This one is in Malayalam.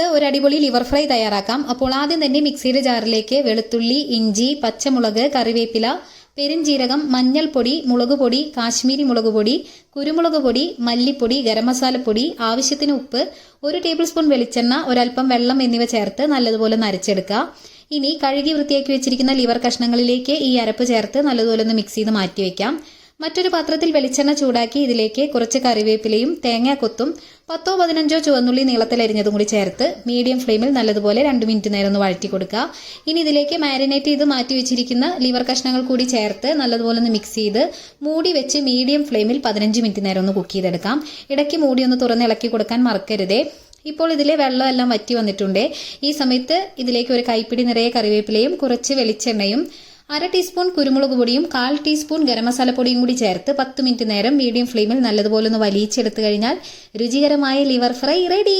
നമുക്ക് ഒരു അടിപൊളി ലിവർ ഫ്രൈ തയ്യാറാക്കാം. അപ്പോൾ ആദ്യം തന്നെ മിക്സിയുടെ ജാറിലേക്ക് വെളുത്തുള്ളി ഇഞ്ചി പച്ചമുളക് കറിവേപ്പില പെരുംജീരകം മഞ്ഞൾപ്പൊടി മുളക് പൊടി കാശ്മീരി മുളക് പൊടി കുരുമുളക് പൊടി മല്ലിപ്പൊടി ഗരം മസാലപ്പൊടി ആവശ്യത്തിന് ഉപ്പ് ഒരു ടേബിൾ സ്പൂൺ വെളിച്ചെണ്ണ ഒരൽപ്പം വെള്ളം എന്നിവ ചേർത്ത് നല്ലതുപോലെ നരച്ചെടുക്കുക. ഇനി കഴുകി വൃത്തിയാക്കി വെച്ചിരിക്കുന്ന ലിവർ കഷ്ണങ്ങളിലേക്ക് ഈ അരപ്പ് ചേർത്ത് നല്ലതുപോലെ ഒന്ന് മിക്സ് ചെയ്ത് മാറ്റി വയ്ക്കാം മറ്റൊരു പാത്രത്തിൽ വെളിച്ചെണ്ണ ചൂടാക്കി ഇതിലേക്ക് കുറച്ച് കറിവേപ്പിലയും തേങ്ങാക്കൊത്തും പത്തോ പതിനഞ്ചോ ചുവന്നുള്ളി നീളത്തിലരിഞ്ഞതും കൂടി ചേർത്ത് മീഡിയം ഫ്ലെയിമിൽ നല്ലതുപോലെ രണ്ട് മിനിറ്റ് നേരം ഒന്ന് വഴറ്റി കൊടുക്കുക. ഇനി ഇതിലേക്ക് മാരിനേറ്റ് ചെയ്ത് മാറ്റി വെച്ചിരിക്കുന്ന ലിവർ കഷ്ണങ്ങൾ കൂടി ചേർത്ത് നല്ലതുപോലെ ഒന്ന് മിക്സ് ചെയ്ത് മൂടി വെച്ച് മീഡിയം ഫ്ലെയിമിൽ പതിനഞ്ച് മിനിറ്റ് നേരം ഒന്ന് കുക്ക് ചെയ്തെടുക്കാം. ഇടയ്ക്ക് മൂടി ഒന്ന് തുറന്ന് ഇളക്കി കൊടുക്കാൻ മറക്കരുതേ. ഇപ്പോൾ ഇതിലെ വെള്ളമെല്ലാം വറ്റി വന്നിട്ടുണ്ട്. ഈ സമയത്ത് ഇതിലേക്ക് ഒരു കൈപ്പിടി നിറയെ കറിവേപ്പിലയും കുറച്ച് വെളിച്ചെണ്ണയും അര ടീസ്പൂൺ കുരുമുളക് പൊടിയും കാൽ ടീസ്പൂൺ ഗരം മസാല പൊടിയും കൂടി ചേർത്ത് പത്ത് മിനിറ്റ് നേരം മീഡിയം ഫ്ലെയിമിൽ നല്ലതുപോലെ ഒന്ന് വലിയിച്ചെടുത്തു കഴിഞ്ഞാൽ രുചികരമായ ലിവർ ഫ്രൈ റെഡി.